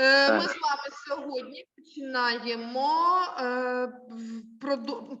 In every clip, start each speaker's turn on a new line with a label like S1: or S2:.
S1: Е, Ми з вами сьогодні починаємо, е,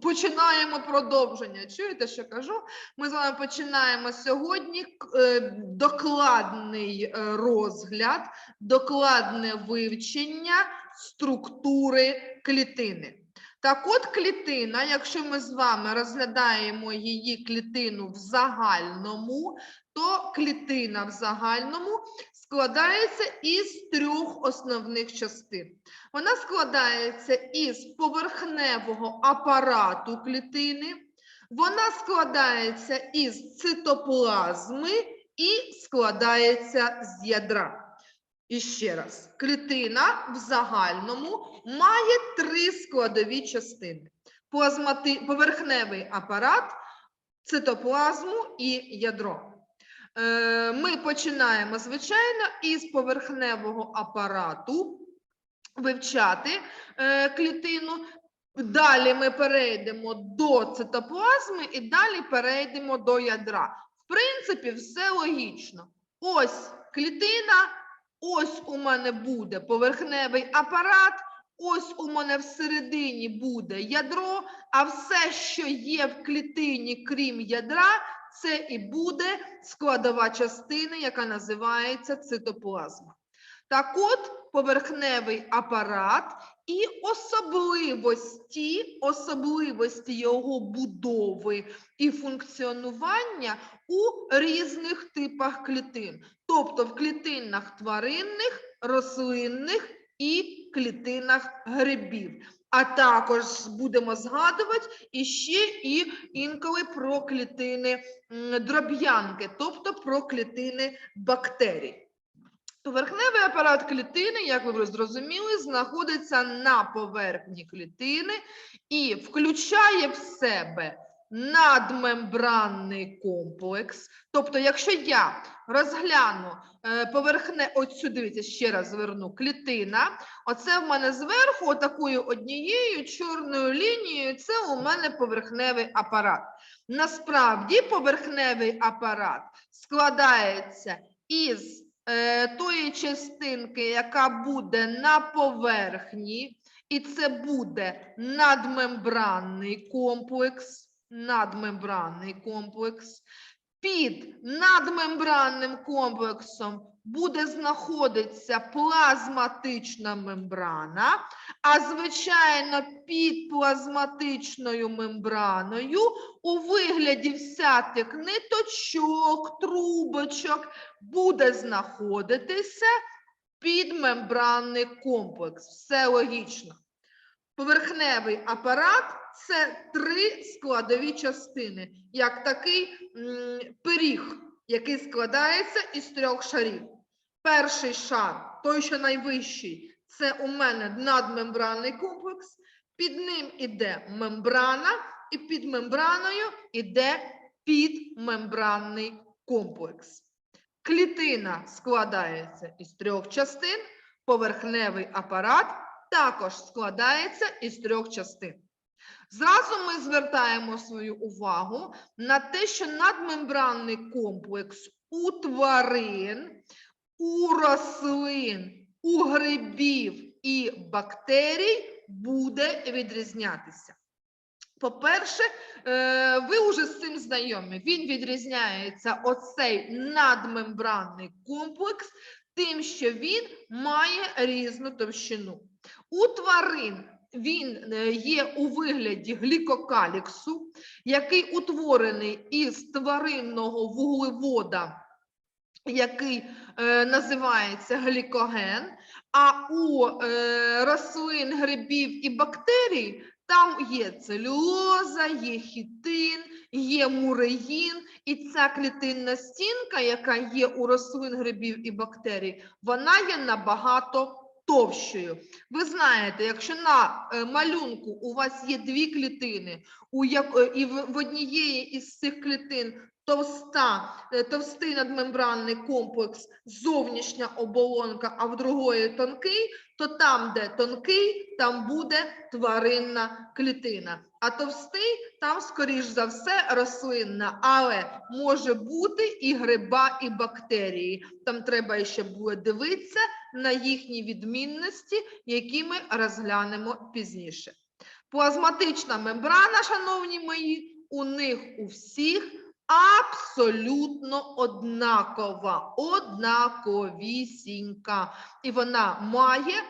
S1: починаємо продовження. Чуєте, що кажу? Ми з вами починаємо сьогодні е, докладний розгляд, докладне вивчення структури клітини. Так от клітина, якщо ми з вами розглядаємо її клітину в загальному, то клітина в загальному складається із трьох основних частин. Вона складається із поверхневого апарату клітини, вона складається із цитоплазми і складається з ядра. І ще раз, клітина в загальному має три складові частини: Плазмати... поверхневий апарат, цитоплазму і ядро. Е, Ми починаємо, звичайно, із поверхневого апарату вивчати е, клітину. Далі ми перейдемо до цитоплазми і далі перейдемо до ядра. В принципі, все логічно. Ось клітина, ось у мене буде поверхневий апарат, ось у мене всередині буде ядро, а все, що є в клітині, крім ядра, це і буде складова частина, яка називається цитоплазма. Так от, поверхневий апарат і особливості, особливості його будови і функціонування у різних типах клітин, тобто в клітинах тваринних, рослинних і клітинах грибів. А також будемо згадувати іще і інколи про клітини дроб'янки, тобто про клітини бактерій. Поверхневий апарат клітини, як ви вже зрозуміли, знаходиться на поверхні клітини і включає в себе надмембранний комплекс. Тобто, якщо я розгляну е, поверхне, оцю, дивіться, ще раз зверну, клітина, оце в мене зверху, отакою однією чорною лінією, це у мене поверхневий апарат. Насправді, поверхневий апарат складається із е, тої частинки, яка буде на поверхні, і це буде надмембранний комплекс. Надмембранний комплекс. Під надмембранним комплексом буде знаходитися плазматична мембрана, а звичайно, під плазматичною мембраною у вигляді всяких ниточок, трубочок буде знаходитися підмембранний комплекс. Все логічно. Поверхневий апарат це три складові частини, як такий пиріг, який складається із трьох шарів. Перший шар, той, що найвищий, це у мене надмембранний комплекс. Під ним іде мембрана, і під мембраною іде підмембранний комплекс. Клітина складається із трьох частин, поверхневий апарат також складається із трьох частин. Зразу ми звертаємо свою увагу на те, що надмембранний комплекс у тварин, у рослин, у грибів і бактерій буде відрізнятися. По-перше, е, ви вже з цим знайомі. Він відрізняється оцей надмембранний комплекс тим, що він має різну товщину. У тварин він е, є у вигляді глікокаліксу, який утворений із тваринного вуглевода, який е, називається глікоген, а у е, рослин, грибів і бактерій там є целюлоза, є хітин, є муреїн, і ця клітинна стінка, яка є у рослин, грибів і бактерій, вона є набагато товщою. Ви знаєте, якщо на е, малюнку у вас є дві клітини, у як, е, і в, однієї із цих клітин товста, е, товстий надмембранний комплекс, зовнішня оболонка, а в другої тонкий, то там, де тонкий, там буде тваринна клітина. А товстий там, скоріш за все, рослинна, але може бути і гриба, і бактерії. Там треба ще буде дивитися, на їхні відмінності, які ми розглянемо пізніше. Плазматична мембрана, шановні мої, у них у всіх абсолютно однакова, однаковісінька. І вона має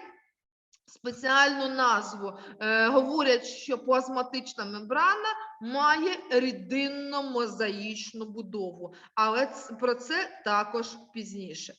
S1: спеціальну назву. Е, говорять, що плазматична мембрана має рідинно-мозаїчну будову, але про це також пізніше.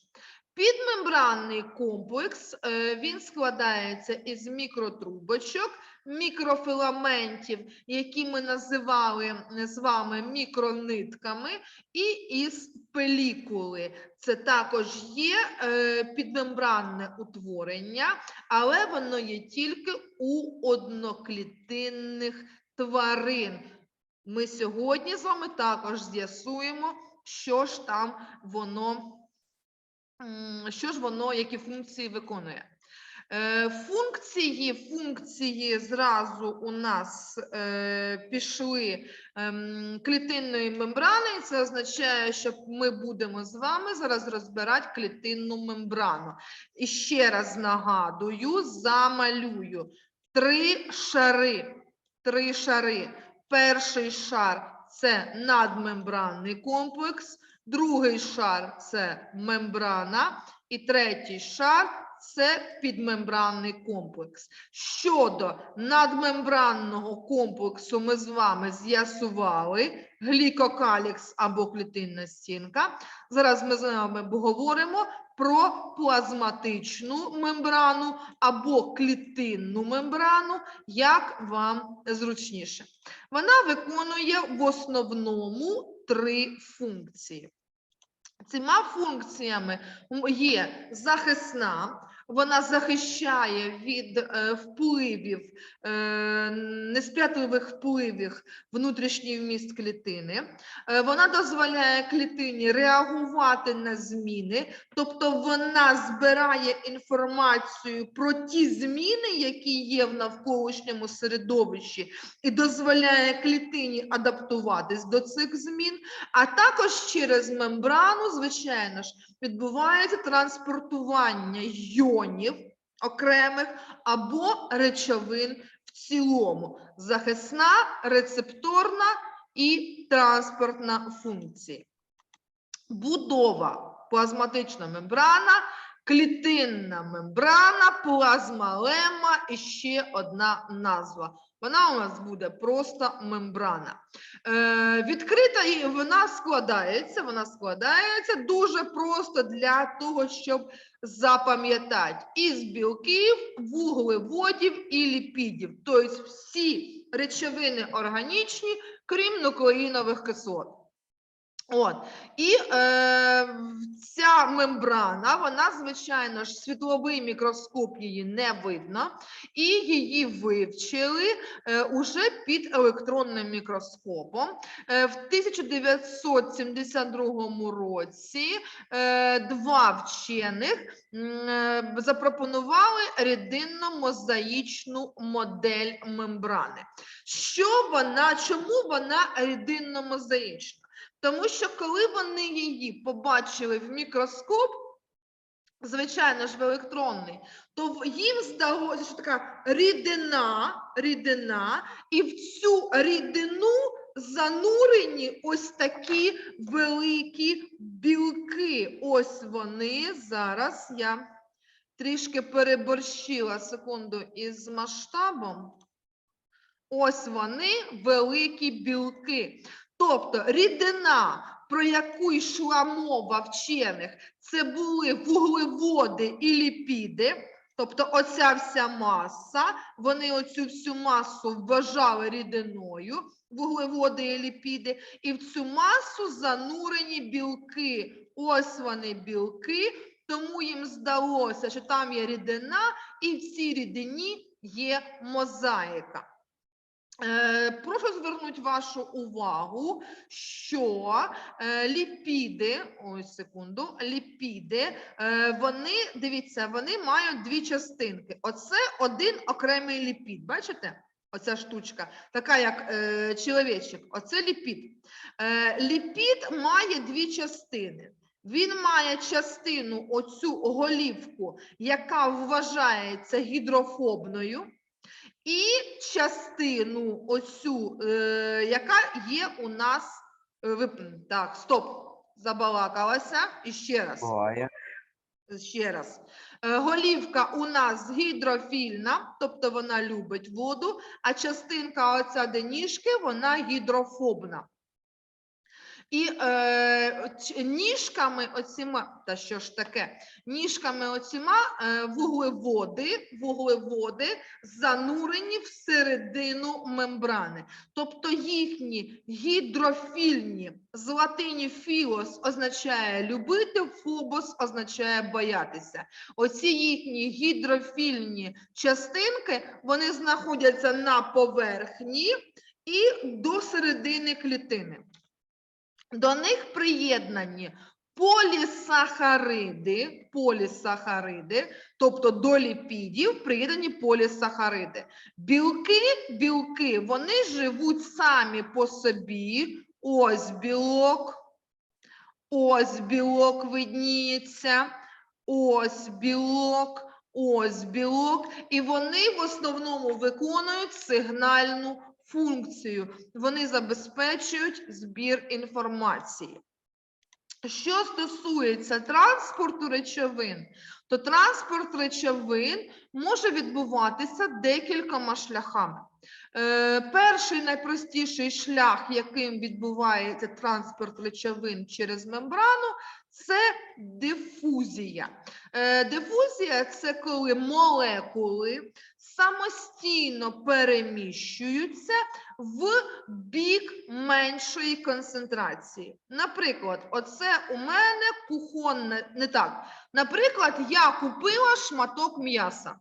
S1: Підмембранний комплекс е, він складається із мікротрубочок, мікрофіламентів, які ми називали з вами мікронитками, і із пелікули. Це також є е, підмембранне утворення, але воно є тільки у одноклітинних тварин. Ми сьогодні з вами також з'ясуємо, що ж там воно, що ж воно, які функції виконує. Е, Функції, функції зразу у нас е, пішли ем, клітинної мембрани, це означає, що ми будемо з вами зараз розбирати клітинну мембрану. І ще раз нагадую, замалюю три шари. Три шари. Перший шар це надмембранний комплекс, другий шар це мембрана, і третій шар це підмембранний комплекс. Щодо надмембранного комплексу, ми з вами з'ясували глікокалікс або клітинна стінка. Зараз ми з вами говоримо про плазматичну мембрану або клітинну мембрану, як вам зручніше. Вона виконує в основному три функції. Цими функціями є захисна, вона захищає від е, впливів, е, несприятливих впливів внутрішній вміст клітини. Е, Вона дозволяє клітині реагувати на зміни, тобто вона збирає інформацію про ті зміни, які є в навколишньому середовищі, і дозволяє клітині адаптуватись до цих змін. А також через мембрану, звичайно ж, відбувається транспортування йонів окремих або речовин в цілому. Захисна, рецепторна і транспортна функції. Будова плазматична мембрана, клітинна мембрана, плазмалема і ще одна назва. Вона у нас буде просто мембрана. Е, відкрита і вона складається, вона складається дуже просто для того, щоб запам'ятати із білків, вуглеводів і ліпідів. Тобто всі речовини органічні, крім нуклеїнових кислот. От. І е, ця мембрана, вона, звичайно ж, світловий мікроскоп її не видно, і її вивчили е, уже під електронним мікроскопом. Е, в 1972 році е, два вчених е, запропонували рідинно-мозаїчну модель мембрани. Що вона, чому вона рідинно-мозаїчна? Тому що коли вони її побачили в мікроскоп, звичайно ж в електронний, то їм здалося, що така рідина, рідина, і в цю рідину занурені ось такі великі білки. Ось вони зараз я трішки переборщила секунду із масштабом. Ось вони великі білки. Тобто рідина, про яку йшла мова вчених, це були вуглеводи і ліпіди. Тобто оця вся маса, вони оцю всю масу вважали рідиною, вуглеводи і ліпіди, і в цю масу занурені білки. Ось вони білки, тому їм здалося, що там є рідина, і в цій рідині є мозаїка. Е, Прошу звернути вашу увагу, що е, ліпіди, ось секунду, ліпіди, е, вони, дивіться, вони мають дві частинки. Оце один окремий ліпід, бачите? Оця штучка, така як е, чоловічик, оце ліпід. Е, ліпід має дві частини. Він має частину оцю голівку, яка вважається гідрофобною, і частину оцю, е, яка є у нас. е, Так, стоп, забалакалася. І ще раз.
S2: Буває.
S1: Ще раз. Е, Голівка у нас гідрофільна, тобто вона любить воду, а частинка оця де ніжки, вона гідрофобна. І е, ніжками оціма, та що ж таке, ніжками оціма е, вуглеводи, вуглеводи занурені всередину мембрани. Тобто їхні гідрофільні з латині філос означає любити, фобос означає боятися. Оці їхні гідрофільні частинки вони знаходяться на поверхні і до середини клітини. До них приєднані полісахариди, полісахариди, тобто до ліпідів приєднані полісахариди. Білки, білки, вони живуть самі по собі. Ось білок, ось білок видніється, ось білок, ось білок. І вони в основному виконують сигнальну функцію. Вони забезпечують збір інформації. Що стосується транспорту речовин, то транспорт речовин може відбуватися декількома шляхами. Е, перший найпростіший шлях, яким відбувається транспорт речовин через мембрану, це дифузія. Е, дифузія це коли молекули самостійно переміщуються в бік меншої концентрації. Наприклад, оце у мене кухонне, не так. Наприклад, я купила шматок м'яса.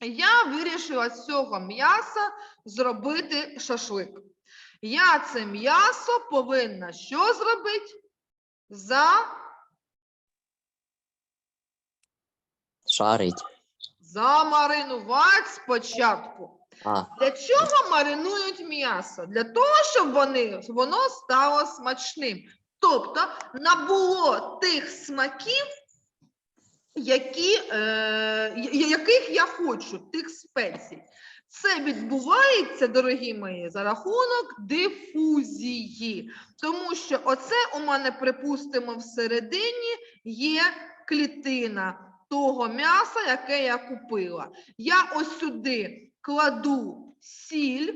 S1: Я вирішила з цього м'яса зробити шашлик. Я це м'ясо повинна що зробити? За
S3: Шарить.
S1: Замаринувати спочатку.
S3: А,
S1: Для чого маринують м'ясо? Для того, щоб вони, воно стало смачним. Тобто набуло тих смаків, які, е, яких я хочу, тих спецій. Це відбувається, дорогі мої, за рахунок дифузії. Тому що оце у мене, припустимо, всередині є клітина того м'яса, яке я купила. Я ось сюди кладу сіль.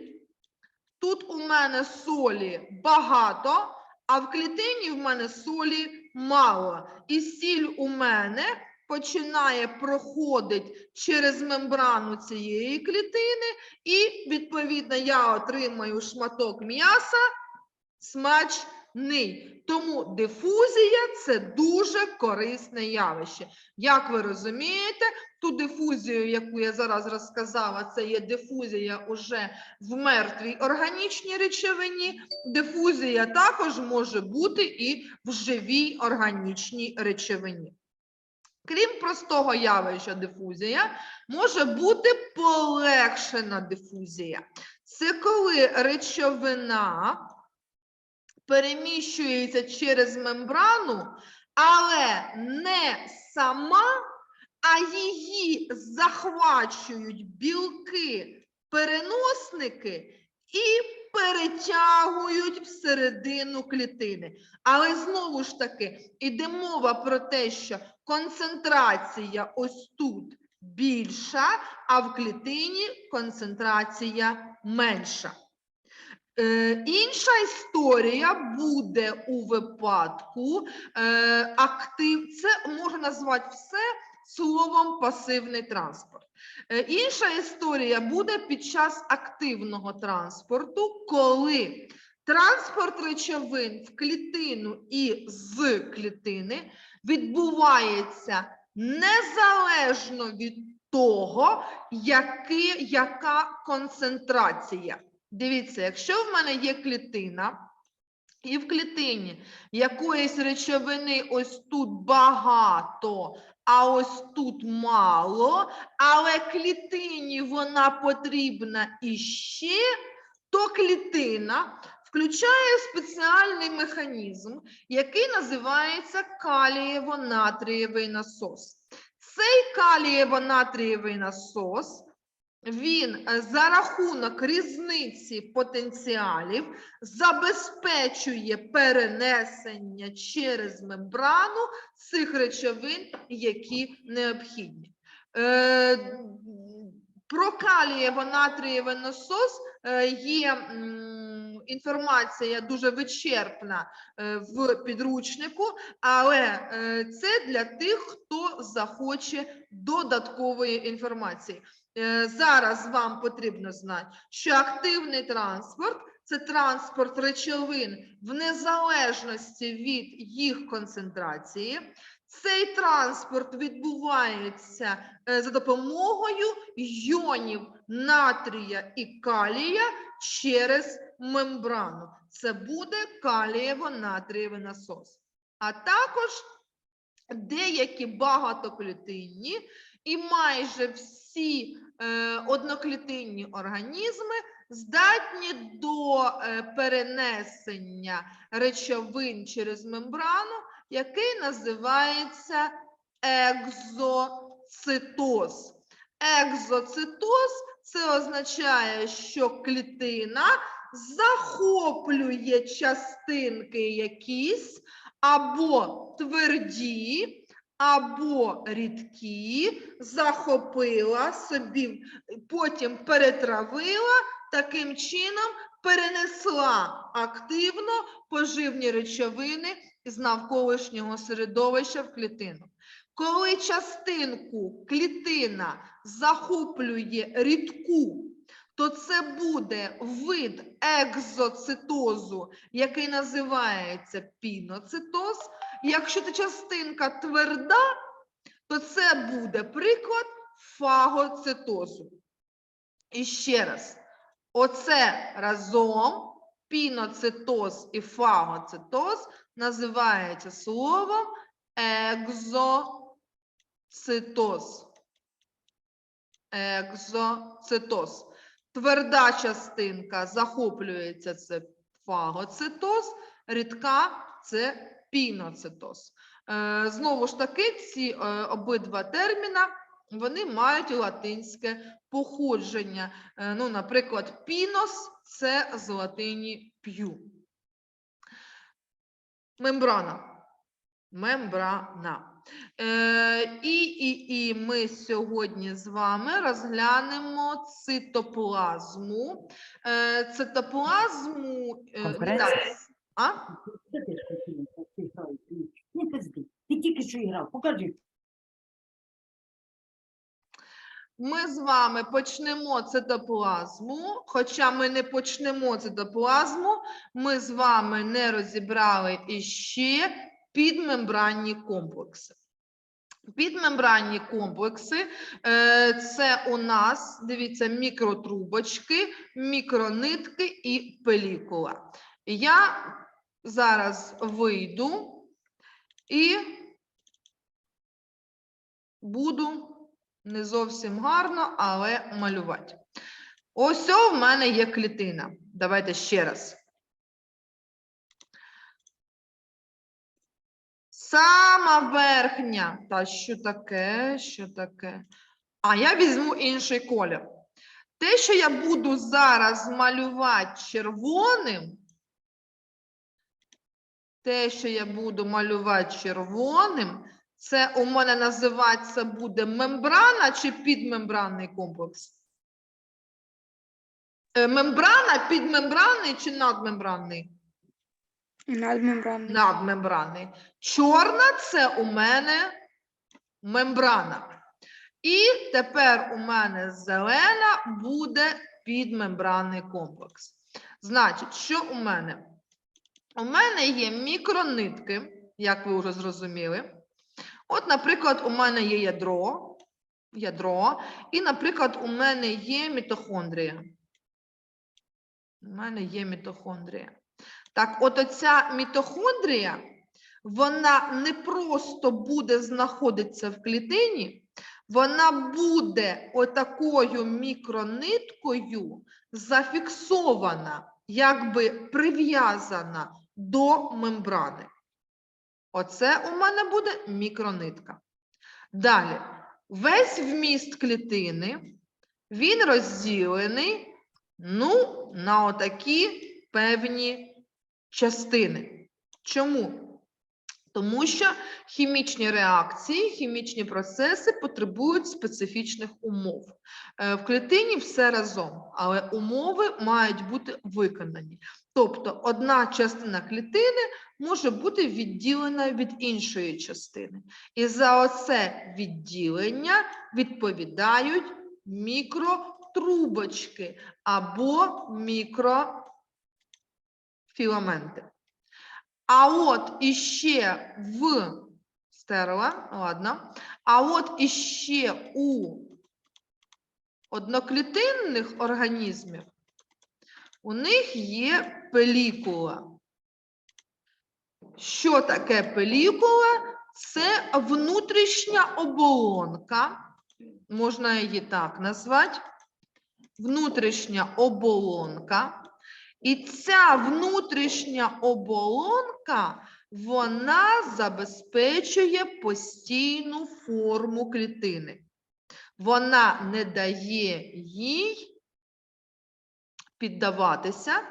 S1: Тут у мене солі багато, а в клітині в мене солі мало. І сіль у мене починає проходити через мембрану цієї клітини, і, відповідно, я отримаю шматок м'яса смачний. Тому дифузія це дуже корисне явище. Як ви розумієте, ту дифузію, яку я зараз розказала, це є дифузія уже в мертвій органічній речовині. Дифузія також може бути і в живій органічній речовині. Крім простого явища дифузія, може бути полегшена дифузія. Це коли речовина переміщується через мембрану, але не сама, а її захвачують білки-переносники і перетягують всередину клітини. Але знову ж таки, іде мова про те, що концентрація ось тут більша, а в клітині концентрація менша. Е, інша історія буде у випадку е, актив. Це можна назвати все словом пасивний транспорт. Е, інша історія буде під час активного транспорту, коли транспорт речовин в клітину і з клітини відбувається незалежно від того, яка концентрація. Дивіться, якщо в мене є клітина, і в клітині якоїсь речовини ось тут багато, а ось тут мало, але клітині вона потрібна іще, то клітина включає спеціальний механізм, який називається калієво-натрієвий насос. Цей калієво-натрієвий насос він е, за рахунок різниці потенціалів забезпечує перенесення через мембрану цих речовин, які необхідні. Е, Про калієво-натрієвий насос е, є інформація дуже вичерпна в підручнику, але це для тих, хто захоче додаткової інформації. Е, Зараз вам потрібно знати, що активний транспорт це транспорт речовин в незалежності від їх концентрації. Цей транспорт відбувається е, за допомогою йонів натрія і калія через мембрану. Це буде калієво-натрієвий насос. А також деякі багатоклітинні і майже всі е, одноклітинні організми здатні до е, перенесення речовин через мембрану, який називається екзоцитоз. Екзоцитоз це означає, що клітина захоплює частинки якісь або тверді, або рідкі, захопила собі, потім перетравила, таким чином перенесла активно поживні речовини з навколишнього середовища в клітину. Коли частинку клітина захоплює рідку, то це буде вид екзоцитозу, який називається піноцитоз. Якщо ця частинка тверда, то це буде приклад фагоцитозу. І ще раз, оце разом піноцитоз і фагоцитоз називається словом екзоцитоз. Екзоцитоз. Тверда частинка захоплюється це фагоцитоз, рідка це піноцитоз. Е, Знову ж таки, ці е, обидва терміна вони мають латинське походження. Е, Ну, наприклад, пінос це з латині п'ю. Мембрана. Мембрана. Е, і, і, і ми сьогодні з вами розглянемо цитоплазму. Е, цитоплазму. е. А?
S3: Ти тільки що грав, покажи.
S1: Ми з вами почнемо цитоплазму, хоча ми не почнемо цитоплазму, ми з вами не розібрали іще підмембранні комплекси. Підмембранні комплекси е, це у нас, дивіться, мікротрубочки, мікронитки і пелікула. Я зараз вийду і буду не зовсім гарно, але малювати. Ось в мене є клітина. Давайте ще раз. Сама верхня. Та що таке? Що таке? А я візьму інший колір. Те, що я буду зараз малювати червоним, те, що я буду малювати червоним, це у мене називається буде мембрана чи підмембранний комплекс? Е, Мембрана, підмембранний чи надмембранний?
S4: Надмембранний.
S1: Надмембранний. Чорна це у мене мембрана. І тепер у мене зелена буде підмембранний комплекс. Значить, що у мене? У мене є мікронитки, як ви вже зрозуміли. От, наприклад, у мене є ядро, ядро, і, наприклад, у мене є мітохондрія. У мене є мітохондрія. Так, от оця мітохондрія, вона не просто буде знаходитися в клітині, вона буде отакою мікрониткою зафіксована якби прив'язана до мембрани. Оце у мене буде мікронитка. Далі, весь вміст клітини, він розділений ну, на отакі певні частини. Чому? Тому що хімічні реакції, хімічні процеси потребують специфічних умов. Е, В клітині все разом, але умови мають бути виконані. Тобто одна частина клітини може бути відділена від іншої частини. І за оце відділення відповідають мікротрубочки або мікрофіламенти. А от іще в стерла, ладно. А от іще у одноклітинних організмів у них є пелікула. Що таке пелікула? Це внутрішня оболонка, можна її так назвати, внутрішня оболонка. І ця внутрішня оболонка, вона забезпечує постійну форму клітини. Вона не дає їй піддаватися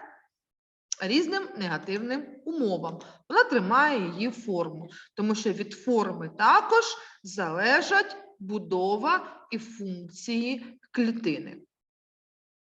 S1: різним негативним умовам. Вона тримає її форму, тому що від форми також залежать будова і функції клітини.